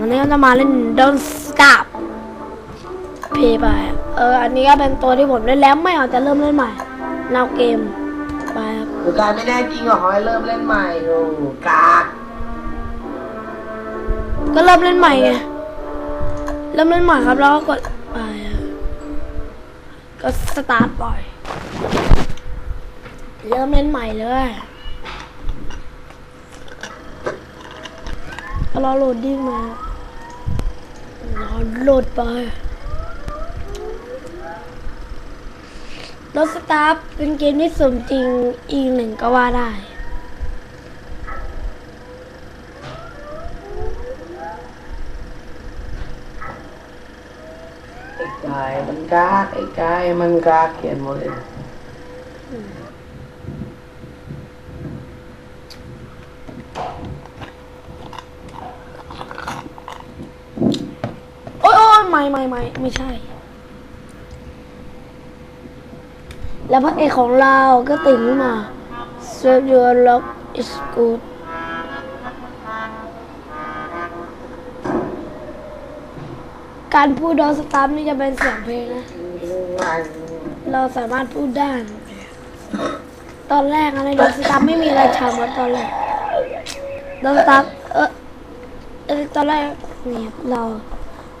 วันนี้ก็จะมาเล่น Don't Stop เพย์ไปเออ อันนี้ก็เป็นตัวที่ผมเล่นแล้วไม่เอาจะเริ่มเล่นใหม่นาวเกมไปครับหรือการไม่แน่จริงเหรอเขาให้เริ่มเล่นใหม่โอ้กากก็เริ่มเล่นใหม่ไงเริ่มเล่นใหม่ครับแล้วก็กดไปครับก็สตาร์ทปล่อย เริ่มเล่นใหม่เลย รอโหลดดิ้งมารอโหลดไปรถสตาร์ทเป็นเกมที่สมจริงอีกหนึ่งก็ว่าได้ไอ้กายมันกากไอ้กายมันกากเขียนหมดเลย โอ้ยโอ้ย ไม่ไม่ไม่ใช่ แล้วพระเอกของเราก็ตื่นขึ้นมา Serve your love is good การพูดดอสตาร์นี่จะเป็นเสียงเพลงนะ เราสามารถพูดได้ ตอนแรกอะไรดอสตาร์ไม่มีอะไรทำวะตอนแรกดอสตาร์เออเออตอนแรกเนี่ครับเรา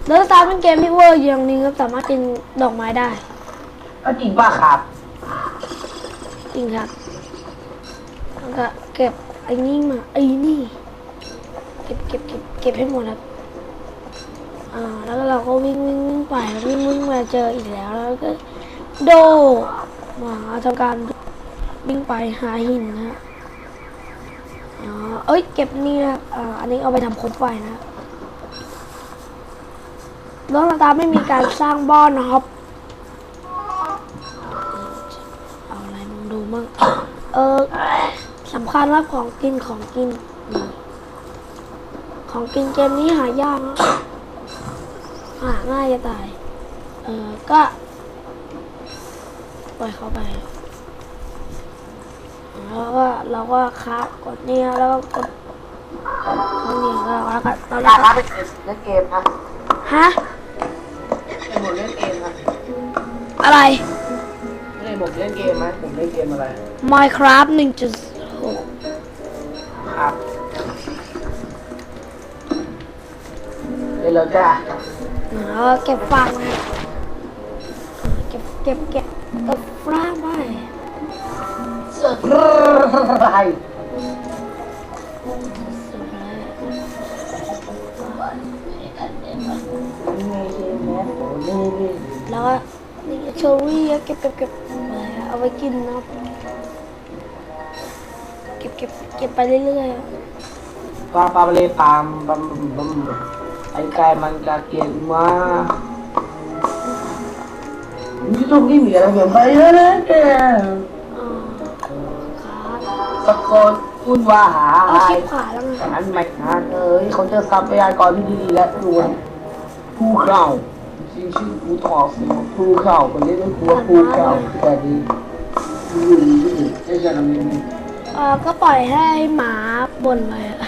ดอสตาร์เป็นเกมที่เวอร์อย่างหนึงครับสามารถกินดอกไม้ได้ก็จริงป่ะครับ จริงครับแล้วก็เก็บไอ้นี่มาไอ้นี่ เก็บเก็บเก็บเก็บให้หมดครับอ่าแล้วก็เราก็วิ่งวิ่งวิ่งไปแล้ววิ่งวิ่งมาเจออีกแล้วแล้วก็โดมาทำการวิ่งไปหาหินนะฮะอ๋อเอ้ยเก็บนี่นะอ่าอันนี้เอาไปทำคบไฟนะ น้องตาไม่มีการสร้างบ้านนะครับ เอาอะไรมึงดูมั่งเออสำคัญรับของกินของกินนี่ของกินเกมนี้หายากนะหาง่ายจะตาย เออก็ปล่อยเขาไปแล้วก็เราก็ครับกดเนี่ยแล้วก็กดเขาเนี่ยแล้วแล้วก็ตอนแรกากกครับเล่นเกมนะฮะ อะไรเล่นผมเล่นเกมไหมผมเล่นเกมอะไร Minecraft 1.6ครับเล่นแล้วจ้าแล้วก็เก็บฟางนะเก็บเก็บเก็บเก็บฟางไว้เสือกอะไรนี่ไงเกมแมสโอ้นี่นี่แล้วก็นี่ เชอรี่เก็บเก็บเก็บเอาไว้กินนะเก็บเก็บเก็บไปเรื่อยๆปลาปลาเลยปามปามปามไอ้กายมันกาเกลียนมานี่ตรงนี้มีอะไรเปลี่ยนไปเยอะเลยแกอ่าขาดสะกดพูดว่าหาอาอะไรคลิปขาแล้วไงอันไม่นานเอ้ยเขาเจอทรัพยากรที่ดีๆและรวยผู้เข้า ชื่อชื่อผู้ทอสิผู้เข้าคนนี้เป็นครัวผู้เข้าแต่ดีดูดีดีจะจะทำยังไงเออก็ปล่อยให้หมาบ่นไปอะ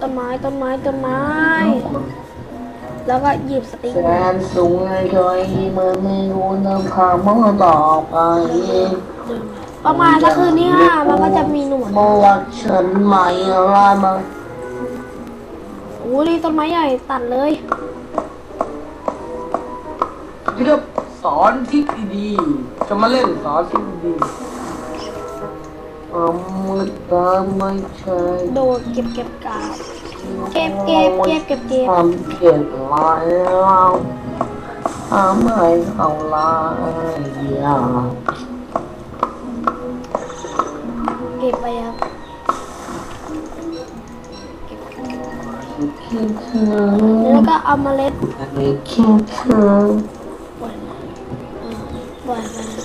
ต้นไม้ต้นไม้ต้นไม้ แล้วก็หยิบสติ๊กแสนสูงเลยเคยมื่อไม่รู้นำพามั่งต่อไป ประมาณถ้าคืนนี้ห้ามันก็จะมีหนวดเมื่อวันฉันใหม่อะไรมาโอ้นี่ต้นไม้ใหญ่ตัดเลยพี่ก็สอนทริคดีๆจะมาเล่นสอนทริคดีๆอามือตาไม่ใช่โดดเก็บเก็บกาบเก็บเก็บเก็บเก็บเก็บทำเก็บลายเราทำให้เขาลายยาว เก็บไปครับแล้วก็เอาเมล็ดไม่คิดถึงปล่อยนะอ่าปล่อยไปนะ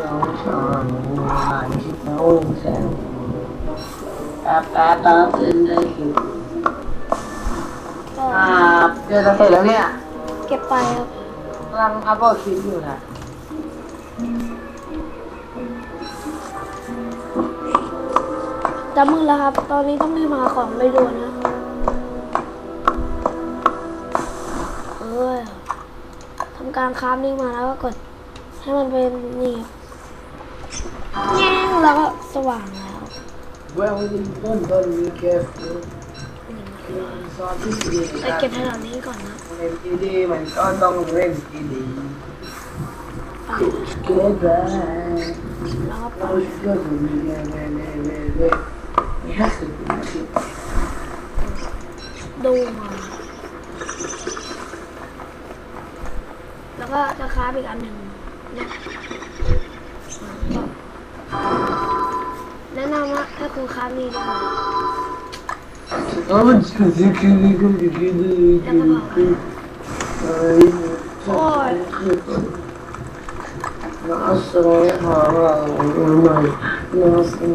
เราชอบงานที่เราแสงแอบแอบตาตื่นได้คิดก็อ่าเจอจะเสร็จแล้วเนี่ยเก็บไปครับกำลังอัพโหลดคลิปอยู่นะ จะมืดแล้วครับ ตอนนี้ต้องรีบหาของไปด่วนนะเอ้ยทำการคราฟนิ่งมาแล้วก็กด ให้มันเป็นนี่แง่งแล้วก็สว่างแล้ว Well, we don't be careful. ซอสที่ดีไปเก็บให้เหล่านี้ก่อนนะเล่นดีๆมันก็ต้องเล่นดีไปๆเกิดได้แล้วก็ไป บอีกอันหนึ่งแนะนำว่าถ้าคุณครับนี่ได้แล้วมันจะดีขึ้นดีขึ้นดีขึ้นดีขึ้นโอ้ยน่าสงสารมากน่าสง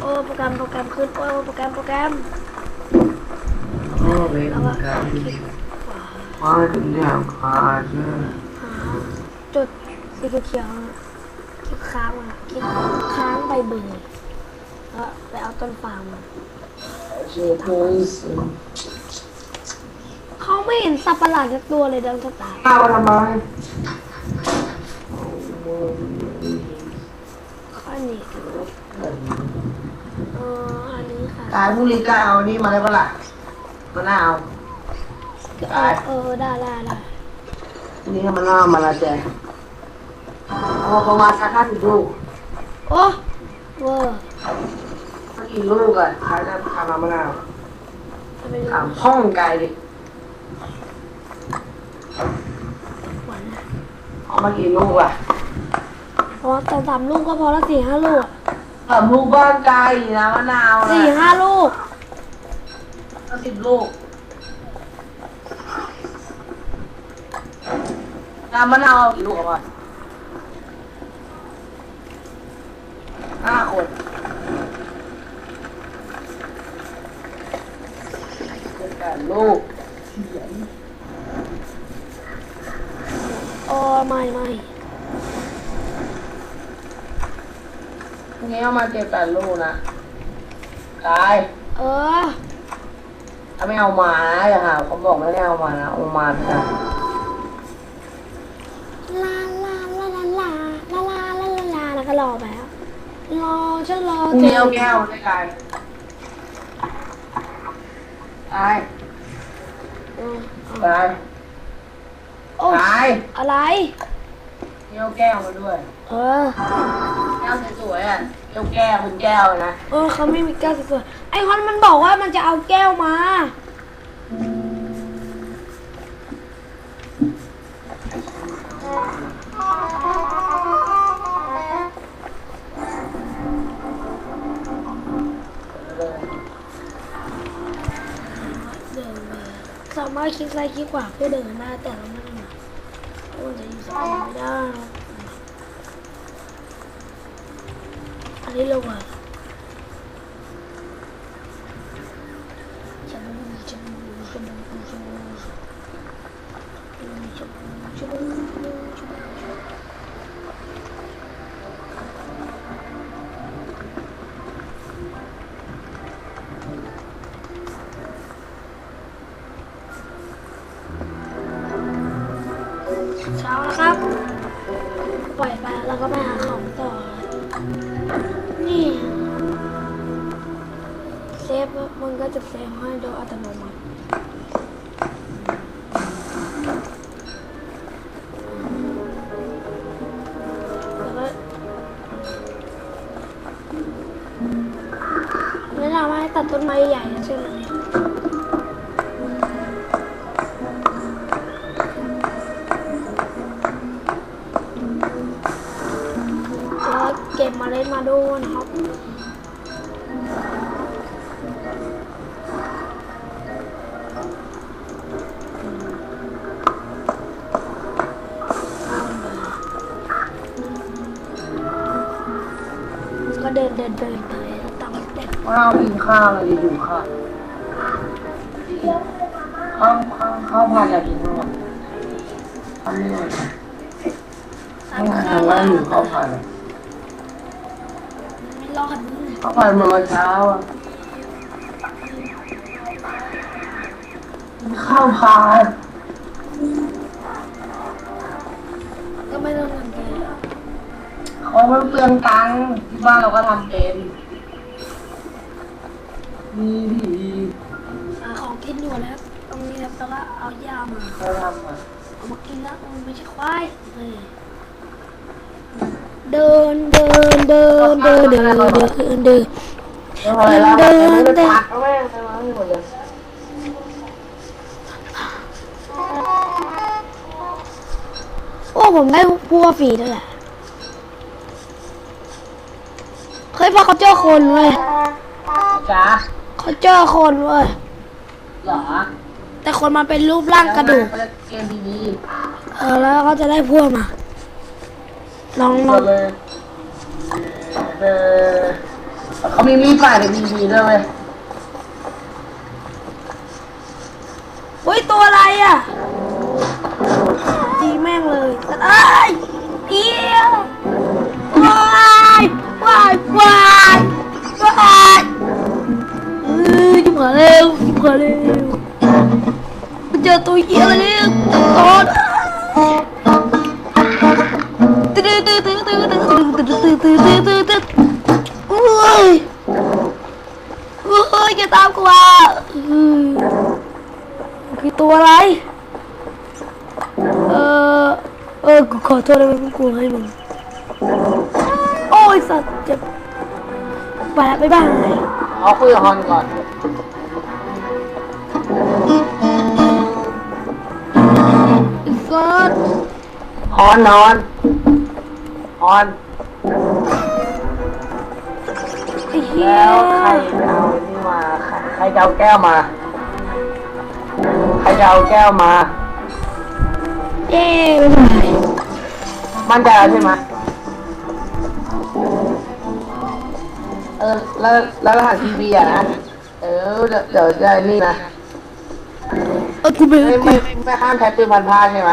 โอ้โปรแกรมโปรแกรมขึ้นโอ้โปรแกรมโปรแกรมโอ้โปรแกรม วก็คลิ kardeşim. กา Annem kardeşim. หาจุดสีเขียวๆคลิกค้างมาคลิกค้างไปเบอร์แล้วไปเอาต้นฟางมาเขาไม่เห็นสัตว์ประหลาดสักตัวเลยดังสตาร์ Apa namanya? ข้อนี้เอออันนี้ค่ะขายผู้ริกาเอานี่มาได้ปะล่ะมะนาว เออเออได้ได้ได้นี่มะนาวมาละแจเอาประมาณสักห้าสิบลูกโอ้เวอร์สักกี่ลูกอะขายได้ทำมะนาวจะไปดูถามพ่องไก่ดิหวานนะเอามากี่ลูกอะเพราะว่าแต่สามลูกก็พอละสี่ห้าลูกสามลูกบ้านไก่นะมะนาวสี่ห้าลูกก็สิบลูก น้ำมะนาวเอากี่ลูกอะห้าคนเป็นแปดลูกโอ้ไม่ไม่ทีนี้เอามาเจ็ดแปดลูกนะกายเออ ถ้าไม่เอามานะอย่าหาเขาบอกไม่ได้เอามานะเอามาเถอะ รอไปแล้วรอฉันรอพรุ่งนี้เอาแก้วได้กายกายเออเอากายโอ้กายอะไรนี่เอาแก้วมาด้วยเออ แก้วสวยๆอะเจ้าแก้วเป็นแก้วนะ เออเขาไม่มีแก้วสวยๆไอ้คอนมันบอกว่ามันจะเอาแก้วมา สามารถคลิกซ้ายคลิกขวาเพื่อเดินหน้าแต่เราไม่ได้มาเพราะมันจะอยู่สายไม่ได้อันนี้ลงอะ ก็ไปหาของต่อ นี่ เซฟมันก็จะเซฟให้โดยอัตโนมัติ ก็เดินเดินเดินไปแล้วตามสเต็ปข้าวกินข้าวอะไรอยู่ข้าวข้าวข้าวข้าวผัดอยากกินข้าวทำยังไงไม่ทำว่าอยู่ข้าวผัด ไม่รอดมึงเขาผ่านมาเมื่อเช้าอะข้าวพานก็ไม่ต้องทำใจของมันเปลืองตังค์ที่บ้านเราก็ทำเป็นนี่ดีอ่าของกินอยู่แล้วตรงนี้ครับแล้วก็เอายามาเขาทำอะ เอามากินแล้วมันไม่ใช่ควายนี่เดิน เดินเดินเดินเดินเดินเดินเดินแล้วอะไรแล้วเดินไม่เดิได้นตักเอาแม่งไปวางให้หมดเลยโอ้ผมได้พัวฟรีด้วยแหละเคยพอเขาเจอคนเว้ยจ้าเขาเจอคนเว้ยเหรอแต่คนมันเป็นรูปร่างกระดูกแล้วเกมดีเออแล้วก็จะได้พวกมา ลองๆลหมองดเลยเออเขามีมีดฝ่ายในดีดีด้วยเว้ยเฮ้ยตัวอะไรอะตีแม่งเลยสัตว์เอ้ยเอี้ยวายวายวายวายเอ้ยจุ๊บขาเร็วจุ๊บขาเร็วไปเจอตัวเหี้ยอะไรเนี่ยตะโกน ตื้อตื้อตื้อตื้อตื้อตื้อตื้อตื้อตื้อตื้อตื้อโอ้ยโอ้ยอย่าตามกูอะเอ้ยคือตัวอะไร เออเออกูขอโทษนะมึงกูให้มึงโอ้ยสัตว์เจ็บไปแล้วบ๊ายบายเอาคุยกับฮอนก่อนอีสัตว์ฮอนนอน ฮอน ไอ้เหี้ยแล้วใครไปเอาไอ้นี่มาใครใครจะเอาแก้วมา ใครจะเอาแก้วมา เย้บ๊ายบายมั่นใจแล้วใช่ไหมเออแล้วแล้วรหัสทีวีอะนะเออเดี๋ยวเดี๋ยวจะนี่นะเออกูไม่ไม่กูไม่ไม่ห้ามใช้ปืนพันผ้าใช่ไหม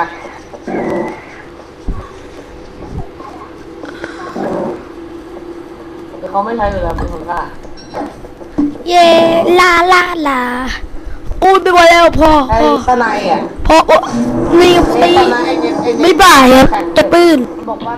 เดี๋ยวเขาไม่ใช้อยู่แล้วปืนพันผ้าเย้ลาลาลาอุ้ยไปหมดแล้วพอไอ้พอสไนอะพอโอ้นี่ไอ้ไม่สไนไอ้เนี่ยไอ้เนี่ยไม่บ่ายครับจะปืน บอกว่า